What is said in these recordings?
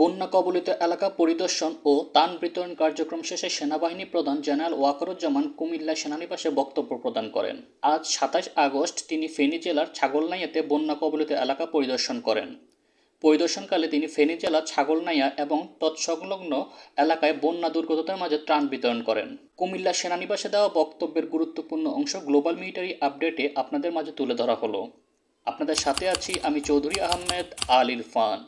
বন্যা কবলিত এলাকা পরিদর্শন ও ত্রাণ বিতরণ কার্যক্রম শেষে সেনাবাহিনী প্রধান জেনারেল ওয়াকারুজ্জামান কুমিল্লা সেনানিবাসে বক্তব্য প্রদান করেন। আজ সাতাশ আগস্ট তিনি ফেনী জেলার ছাগলনাইয়াতে বন্যা কবলিত এলাকা পরিদর্শন করেন। পরিদর্শনকালে তিনি ফেনী জেলার ছাগলনাইয়া এবং তৎসংলগ্ন এলাকায় বন্যা দুর্গতদের মাঝে ত্রাণ বিতরণ করেন। কুমিল্লা সেনানিবাসে দেওয়া বক্তব্যের গুরুত্বপূর্ণ অংশ গ্লোবাল মিলিটারি আপডেটে আপনাদের মাঝে তুলে ধরা হলো। আপনাদের সাথে আছি আমি চৌধুরী আহমেদ আল ইরফান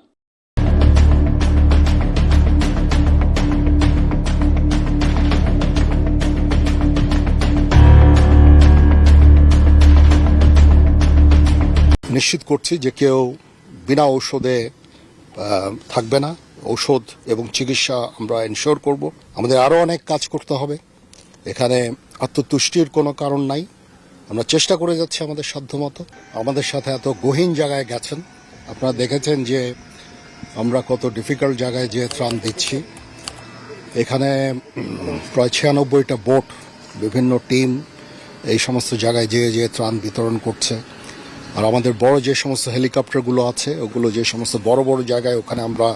নিশ্চিত করছি যে কেউ বিনা ঔষধে থাকবে না। ঔষধ এবং চিকিৎসা আমরা এনশোর করব। আমাদের আরও অনেক কাজ করতে হবে। এখানে আত্মতুষ্টির কোনো কারণ নাই। আমরা চেষ্টা করে যাচ্ছি আমাদের সাধ্যমতো। আমাদের সাথে এত গহীন জায়গায় গেছেন। আপনারা দেখেছেন যে আমরা কত ডিফিকাল্ট জায়গায় যে ত্রাণ দিচ্ছি। এখানে প্রায় ছিয়ানব্বইটা বোট বিভিন্ন টিম এই সমস্ত জায়গায় যেয়ে যেয়ে ত্রাণ বিতরণ করছে। আর আমাদের বড় যে সমস্ত হেলিকপ্টারগুলো আছে, ওগুলো যে সমস্ত বড় বড় জায়গায় ওখানে আমরা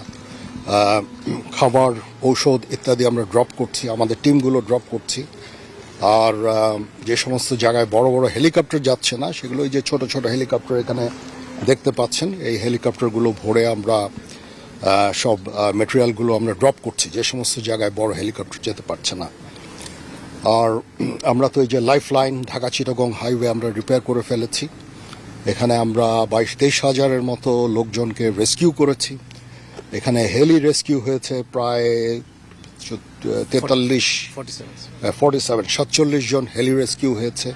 খাবার, ঔষধ ইত্যাদি আমরা ড্রপ করছি, আমাদের টিমগুলো ড্রপ করছি। আর যে সমস্ত জায়গায় বড় বড় হেলিকপ্টার যাচ্ছে না সেগুলো যে ছোট ছোট হেলিকপ্টার এখানে দেখতে পাচ্ছেন, এই হেলিকপ্টারগুলো ভরে আমরা সব মেটেরিয়ালগুলো আমরা ড্রপ করছি, যে সমস্ত জায়গায় বড় হেলিকপ্টার যেতে পারছে না। আর, আমরা তো এই যে life line Dhaka Chittagong highway আমরা রিপেয়ার করে ফেলেছি। এখানে আমরা বাইশ তেইশ হাজারের মতো লোকজনকে রেস্কিউ করেছি। এখানে হেলি রেস্কিউ হয়েছে প্রায় তেতাল্লিশ ফর্টি সেভেন। সাতচল্লিশ জন হেলি রেস্কিউ হয়েছে।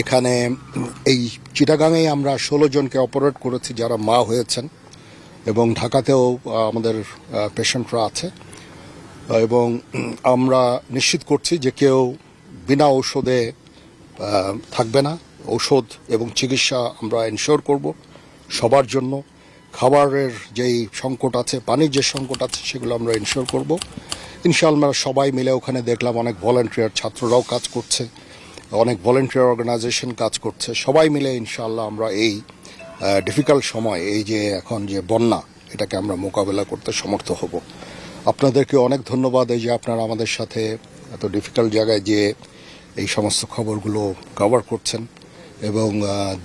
এখানে এই চিটাগাঙেই আমরা ষোলো জনকে অপারেট করেছি যারা মা হয়েছেন এবং ঢাকাতেও আমাদের পেশেন্টরা আছে। এবং আমরা নিশ্চিত করছি যে কেউ বিনা ঔষধে থাকবে না। ঔষধ এবং চিকিৎসা আমরা এনশোর করব সবার জন্য। খাবারের যেই সংকট আছে, পানির যে সংকট আছে, সেগুলো আমরা এনশোর করব। ইনশাআল্লাহ সবাই মিলে ওখানে দেখলাম অনেক ভলেন্টিয়ার ছাত্ররাও কাজ করছে, অনেক ভলেন্টিয়ার অর্গানাইজেশন কাজ করছে। সবাই মিলে ইনশাআল্লাহ আমরা এই ডিফিকাল্ট সময়, এই যে এখন যে বন্যা, এটাকে আমরা মোকাবেলা করতে সমর্থ হব। আপনাদেরকে অনেক ধন্যবাদ এই যে আপনারা আমাদের সাথে এত ডিফিকাল্ট জায়গায় যে এই সমস্ত খবরগুলো কভার করছেন। এবং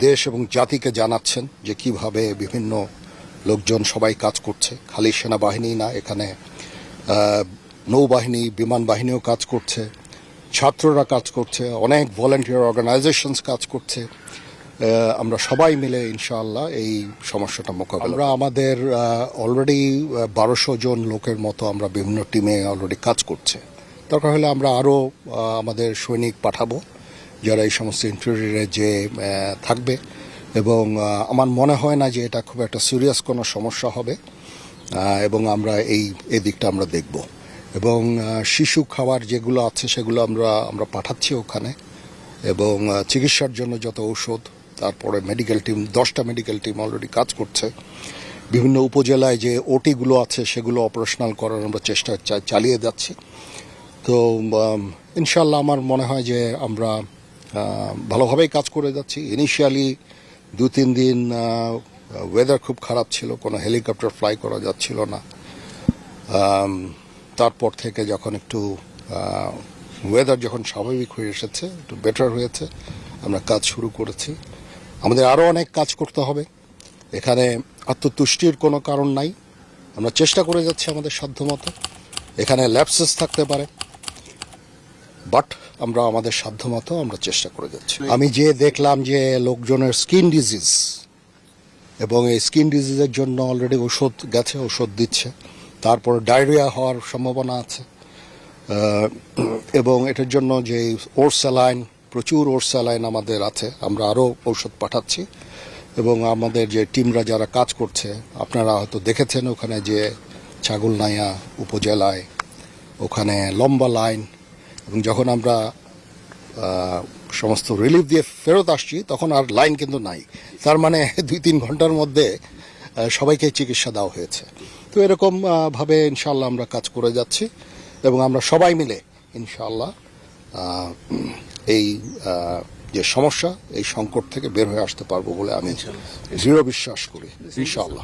দেশ এবং জাতিকে জানাচ্ছেন যে কীভাবে বিভিন্ন লোকজন সবাই কাজ করছে। খালি সেনাবাহিনী না এখানে নৌবাহিনী বিমান বাহিনীও কাজ করছে ছাত্ররা কাজ করছে অনেক ভলেন্টিয়ার অর্গানাইজেশনস কাজ করছে। আমরা সবাই মিলে ইনশাআল্লাহ এই সমস্যাটা মোকাবেলা আমরা আমাদের অলরেডি বারোশো জন লোকের মতো আমরা বিভিন্ন টিমে অলরেডি কাজ করছে। দরকার হলে আমরা আরও আমাদের সৈনিক পাঠাবো। যারা এই সমস্ত ইন্টারভিউরে যে থাকবে এবং আমার মনে হয় না যে এটা খুব একটা সিরিয়াস কোনো সমস্যা হবে এবং আমরা এই এই দিকটা আমরা দেখব। এবং শিশু খাবার যেগুলো আছে সেগুলো আমরা আমরা পাঠাচ্ছি ওখানে এবং চিকিৎসার জন্য যত ঔষধ, তারপরে মেডিকেল টিম দশটা মেডিকেল টিম অলরেডি কাজ করছে। বিভিন্ন উপজেলায় যে ওটিগুলো আছে সেগুলো অপারেশনাল করার আমরা চেষ্টা চালিয়ে যাচ্ছি। তো ইনশাল্লাহ আমার মনে হয় যে আমরা ভালোভাবেই কাজ করে যাচ্ছি। ইনিশিয়ালি দু তিন দিন ওয়েদার খুব খারাপ ছিল, কোনো হেলিকপ্টার ফ্লাই করা যাচ্ছিল না। তারপর থেকে যখন একটু ওয়েদার যখন স্বাভাবিক হয়ে এসেছে, একটু বেটার হয়েছে, আমরা কাজ শুরু করেছি। আমাদের আরও অনেক কাজ করতে হবে। এখানে আত্মতুষ্টির কোনো কারণ নাই। আমরা চেষ্টা করে যাচ্ছি আমাদের সাধ্যমতো। এখানে ল্যাপসেস থাকতে পারে। বাট আমরা আমাদের সাধ্যমতো আমরা চেষ্টা করে যাচ্ছি। আমি যে দেখলাম যে লোকজনের স্কিন ডিজিজ এবং এই স্কিন ডিজিজের জন্য অলরেডি ওষুধ গেছে, ওষুধ দিচ্ছে। তারপর ডায়রিয়া হওয়ার সম্ভাবনা আছে। এবং এটার জন্য যে ওর স্যালাইন প্রচুর ওর স্যালাইন আমাদের আছে। আমরা আরও ঔষধ পাঠাচ্ছি। এবং আমাদের যে টিমরা যারা কাজ করছে, আপনারা হয়তো দেখেছেন ওখানে যে ছাগলনাইয়া উপজেলায়, ওখানে লম্বা লাইন এবং যখন আমরা সমস্ত রিলিফ দিয়ে ফেরত আসছি তখন আর লাইন কিন্তু নাই। তার মানে দুই তিন ঘণ্টার মধ্যে সবাইকে চিকিৎসা দেওয়া হয়েছে। তো এরকম আহ, ভাবে ইনশাল্লাহ আমরা কাজ করে যাচ্ছি এবং আমরা সবাই মিলে ইনশাল্লাহ এই যে সমস্যা এই সংকট থেকে বের হয়ে আসতে পারব বলে আমি দৃঢ় বিশ্বাস করি ইনশাআল্লাহ।